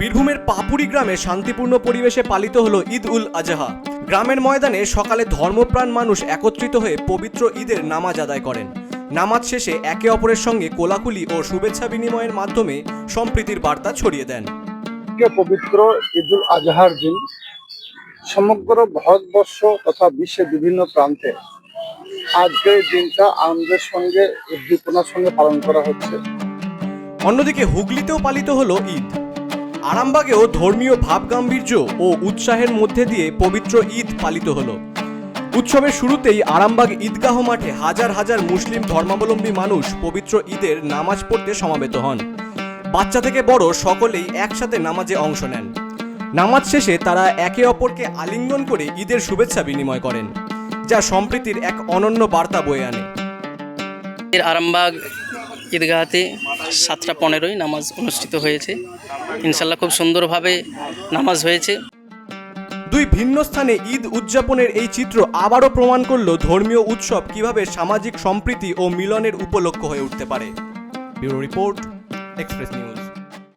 বীরভূমের পাপুরি গ্রামে শান্তিপূর্ণ পরিবেশে পালিত হলো ঈদ উল আজহা। গ্রামের ময়দানে সকালে ধর্মপ্রাণ মানুষ একত্রিত হয়ে পবিত্র ঈদের নামাজ আদায় করেন। নামাজ শেষে একে অপরের সঙ্গে কোলাকুলি ও শুভেচ্ছা বিনিময়ের মাধ্যমে সম্প্রীতির বার্তা ছড়িয়ে দেন। পবিত্র ঈদুল আজহার দিন সমগ্র ভারতবর্ষ তথা বিশ্বের বিভিন্ন প্রান্তে আজকের দিনটা আনন্দের সঙ্গে উদ্দীপনার সঙ্গে পালন করা হচ্ছে। অন্যদিকে হুগলিতেও পালিত হলো ঈদ। আরামবাগেও ধর্মীয় ভাবগাম্ভীর্য ও উৎসাহের মধ্যে দিয়ে পবিত্র ঈদ পালিত হলো। উৎসবের শুরুতেই আরামবাগ ঈদগাহ মাঠে হাজার হাজার মুসলিম ধর্মাবলম্বী মানুষ পবিত্র ঈদের নামাজ পড়তে সমাবেত হন। বাচ্চা থেকে বড় সকলেই একসাথে নামাজে অংশ নেন। নামাজ শেষে তারা একে অপরকে আলিঙ্গন করে ঈদের শুভেচ্ছা বিনিময় করেন, যা সম্প্রীতির এক অনন্য বার্তা বয়ে আনে। আরামবাগ ঈদগাহাতে সাতটা পনেরোই নামাজ অনুষ্ঠিত হয়েছে। ইনশাল্লাহ খুব সুন্দরভাবে নামাজ হয়েছে। দুই ভিন্ন স্থানে ঈদ উদযাপনের এই চিত্র আবারও প্রমাণ করল ধর্মীয় উৎসব কীভাবে সামাজিক সম্প্রীতি ও মিলনের উপলক্ষ হয়ে উঠতে পারে। Bureau report, express news.